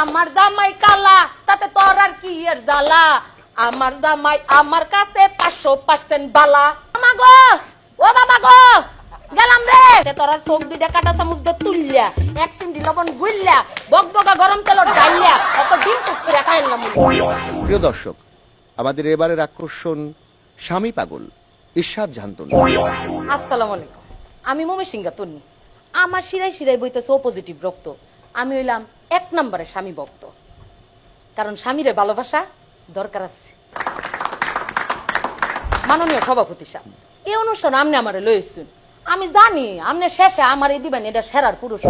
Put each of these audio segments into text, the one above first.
আমার জামাই কালা তাতে তোর আর কি এর জ্বালা? আমার জামাই আমার কাছে পাঁচশো পার্সেন্ট বালা। আমা গো ও বাবা গো গেলাম রে। তোর আর চোখ দুইটা কাটা চামচ দিয়ে তুললিয়া এক সিমটি লবণ গুললিয়া বক বকা গরম তেল ডাইলিয়া অত ডিম টুক করে খাইলাম প্রিয় দর্শক আমাদের এবারের আকর্ষণ স্বামী পাগল ঈর্ষাদ জাহান্তনী। আসসালামু আলাইকুম। আমি মমি সিংহা তন্নি। আমার শিরাই শিরাই বইতেছে ও পজিটিভ রক্ত। আমি হইলাম এক নম্বরের স্বামী ভক্ত। কারণ স্বামীরে ভালোবাসা দরকার আছে। মাননীয় সভাপতি সাহেব, এই অনুষ্ঠান আপনি আমারে লইছুন। আমি জানি, আপনি শেষে আমারে দিবেন, এটা সেরার পুরুষ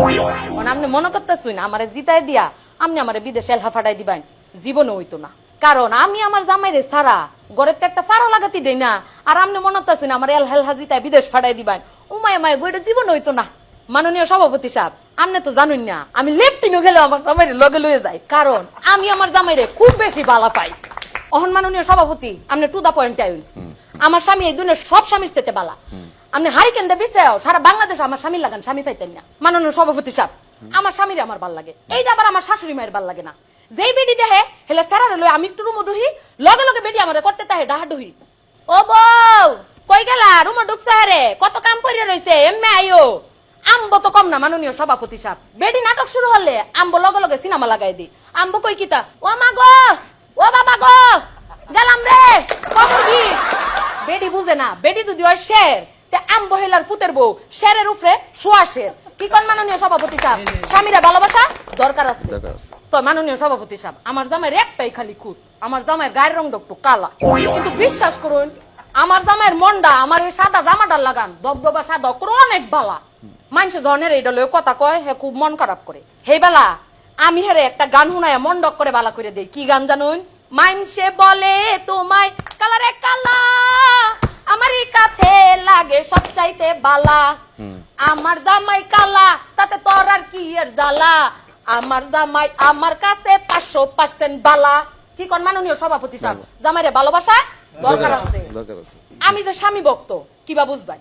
মানে আপনি মনে করতেছুন, আমারে জিতাই দিয়া আপনি আমারে বিদেশে এলহা ফাটাই দিবেন। জীবনে হইতো না। কারণ আমি আমার জামাইরে সারা গড়ের তো একটা ফাড়া লাগাতি দেই না। আর আপনি মনে করতেছুন, আমার এল হেলহা বিদেশ ফাটাই দিবেন। উমায় মায় গইটা জীবন হইতো না। মাননীয় সভাপতি সাহেব, আপনি তো জানুন না, আমি লেফটিনও গেলে আমার জামাইরে লগে লয়ে যাই। কারণ আমি আমার জামাইরে খুব বেশি বালা পাই। অহন মাননীয় সভাপতি, আপনি টু দা পয়েন্ট আইন। আমার স্বামী এই দুনিয়ার সব স্বামীর চেতে বালা। আপনি হারিকেন দে বেঁচে সারা বাংলাদেশ আমার স্বামী লাগান, স্বামী পাইতেন না। মাননীয় সভাপতি সাহেব, আমার স্বামীর আমার ভালো লাগে। এইটা আবার আমার শাশুড়ি মায়ের ভালো লাগে না। যেই বেডি দেহে, হেলে সারা লই আমি একটু রুমো ডুহি লগে লগে বেডি আমারে করতে তাহে ডাহা ডুহি ও বউ, কই গেলা? রুমো ঢুকছে হারে, কত কাম করিয়া রইছে এমএ আইও। আম্ব তো কম না মাননীয় সভাপতি সাহেব। বেডি নাটক শুরু হলে আম্ব লগে লগে সিনেমা লাগাই দি। আম্ব কই কিতা? ও মা গো ও বাবা গো গেলাম রে বিষ বেডি বুঝে না বেডি যদি হয় শের তে আম্ব হেলার ফুতের বউ শেরের উপরে শোয়া শের। কি কোন মাননীয় সভাপতি সাহেব? স্বামীরা ভালোবাসা? দরকার আছে। তো মাননীয় সভাপতি সাহেব আমার জামাইয়ের একটাই খালি খুঁত। আমার জামাইয়ের গায়ের রং একটু কালা। কিন্তু বিশ্বাস করুন আমার জামাইয়ের মন্ডা আমার ওই সাদা জামাটা লাগান দবদবা সাদা অনেক বালা। মানুষ ধরনের এইটা লয়ে কথা কয় হে খুব মন খারাপ করে। হে বেলা আমি হেরে একটা গান শুনায় মন ডক করে বালা করে দেই। কি গান জানুন মাইনসে বলে তোমায় কালারে কালা আমারই কাছে লাগে সবচাইতে বালা। আমার জামাই কালা তাতে তোর আর কি এর জ্বালা? আমার জামাই আমার কাছে পাঁচশো পার্সেন্ট বালা। কি কোন মাননীয় সভাপতি সাহেব? জামাইরে ভালোবাসা দরকার আছে দরকার আছে। আমি যে স্বামী ভক্ত কিবা বুঝবাই?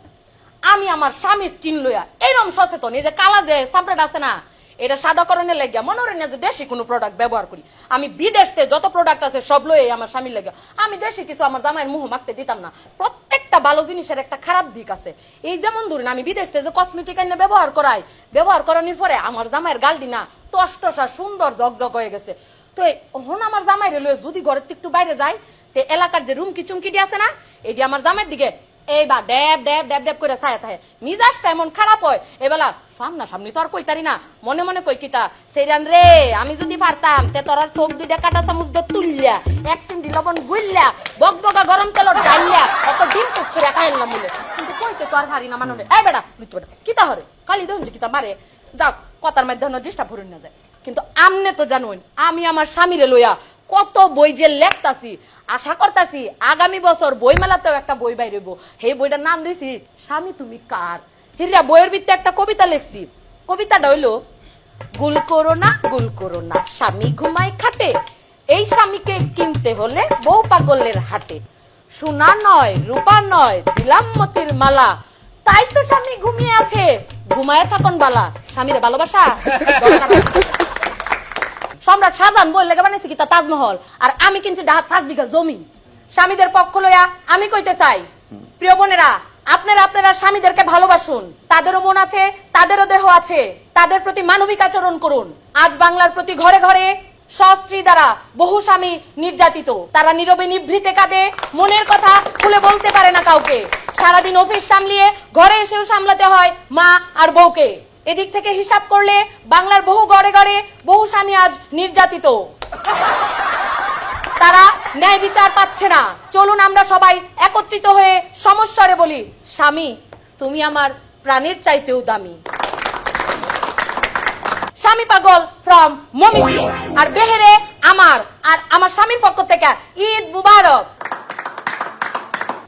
আমি আমার স্বামীর স্কিন লইয়া এইরকম সচেতন, এই যে কালা যে সাপড়েট আছে না, এটা সাদাকরণের লেগে মনে হয় না যে দেশি কোনো প্রোডাক্ট ব্যবহার করি। আমি বিদেশতে যত প্রোডাক্ট আছে সব লয়ে আমার স্বামীর লেগে আমি দেশি কিছু আমার জামাইয়ের মুহ মাখতে দিতাম না। প্রত্যেকটা ভালো জিনিসের একটা খারাপ দিক আছে। এই যেমন ধরুন, আমি বিদেশতে যে কসমেটিক এনে ব্যবহার করাই, ব্যবহার করানোর পরে আমার জামাইয়ের গালটি না টসটসা সুন্দর জগজগ হয়ে গেছে। তো হন আমার জামাইরে লয়ে যদি ঘরের একটু বাইরে যায় তে এলাকার যে রুমকি চুমকিটি আছে না, এটি আমার জামাইয়ের দিকে এইবা ড্যাব ড্যাব ড্যাব ড্যাব করে ছায়া থাকে মিজাজটা এমন খারাপ হয়। এবেলা সামনা সামনি তো আর কইতারি না। মনে মনে কই কিতা সেইরান রে, আমি যদি পারতাম, তে তোর আর চোখ দুইটা কাটা চামচ দিয়ে তুললিয়া, এক সিমটি লবণ গুললিয়া বক বকা গরম তেল ডাইলিয়া অত ডিম টুক করে খাইলাম বলে। কিন্তু কইতে তো আর ভারি না মানুষ এই বেটা লুচু বেটা, কিতা হরে? কালি দেখুন যে কিতা মারে। যাও কথার মাধ্যমে দৃষ্টা ভরুন না যায়। কিন্তু আমনে তো জানুন আমি আমার স্বামীরে লইয়া কত বই যে লেখতাছি, আশা করতাছি আগামী বছর বই মেলাতেও একটা বই বাইরব সেই বইটার নাম দিছি, স্বামী, তুমি কার? হিরিয়া, বইয়ের ভিত্তে একটা কবিতা লিখছি। কবিতাটা হইল, গুল করো না, গুল করো না, স্বামী ঘুমায় খাটে। এই স্বামীকে কিনতে হলে বউ পাগলের হাটে। সোনা নয়, রূপা নয়, দিলাম মতির মালা। তাই তো স্বামী ঘুমিয়ে আছে। ঘুমায় থাকুন বালা। স্বামীরে ভালোবাসা। সম্রাট শাহজাহান বললে বানাইছে কি তা তাজমহল? আর আমি কিনছি ডাহাত পাঁচ বিঘা জমি। স্বামীদের পক্ষ লইয়া আমি কইতে চাই, প্রিয় বোনেরা, আপনারা আপনারা স্বামীদেরকে ভালোবাসুন। তাদেরও মন আছে, তাদেরও দেহ আছে। তাদের প্রতি মানবিক আচরণ করুন। আজ বাংলার প্রতি ঘরে ঘরে সস্ত্রী দ্বারা বহু স্বামী নির্যাতিত। তারা নীরবে নিভৃতে কাঁদে, মনের কথা খুলে বলতে পারে না কাউকে। সারাদিন অফিস সামলিয়ে ঘরে এসেও সামলাতে হয় মা আর বউকে। এদিক থেকে হিসাব করলে বাংলার বহু গড়ে গড়ে বহু স্বামী আজ নির্যাতিত। তারা ন্যায় বিচার পাচ্ছে না। চলুন আমরা সবাই একত্রিত হয়ে সমস্যারে বলি, স্বামী, তুমি আমার প্রাণের চাইতেও দামি। স্বামী পাগল ফ্রম মমিষি আর বেহেরে আমার। আর আমার স্বামীর পক্ষ থেকে ঈদ মুবারক।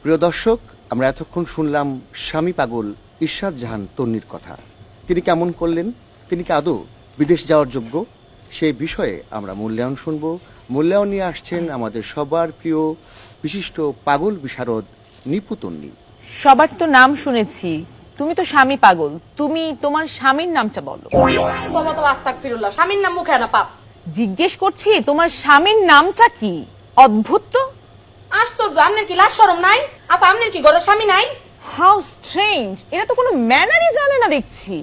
প্রিয় দর্শক, আমরা এতক্ষণ শুনলাম স্বামী পাগল ঈর্ষাদ জাহান তন্নির কথা। তিনি কেমন করলেন? তিনি কি আদৌ বিদেশ যাওয়ার যোগ্য? সেই বিষয়ে আমরা মূল্যায়ন শুনব। মূল্যায়ন নিয়ে আসছেন আমাদের সবার প্রিয় বিশিষ্ট পাগল বিশারদ নিপু তন্নি। সবার তো নাম শুনেছি। তুমি তো স্বামী পাগল। তুমি তোমার স্বামীর নামটা বলো। তো স্বামীর নাম মুখে না পাপ। জিজ্ঞেস করছি তোমার স্বামীর নামটা কি? অদ্ভুত তো। আশ্চর্য আপনার কি লাশ সরম নাই? আচ্ছা আপনার কি ঘরের স্বামী নাই? হাউ স্ট্রেঞ্জ এটা তো কোনো ম্যানারই জানে না দেখছি।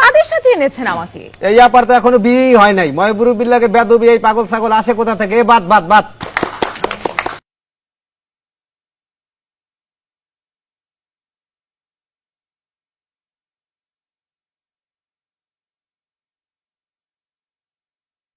কাদের সাথে এনেছেন আমাকে? এই ব্যাপার তো এখনও বিয়েই হয় নাই। ময়বুরু বিল্লাকে বেদবি, এই পাগল ছাগল আসে কোথা থেকে? বাদ বাদ বাদ।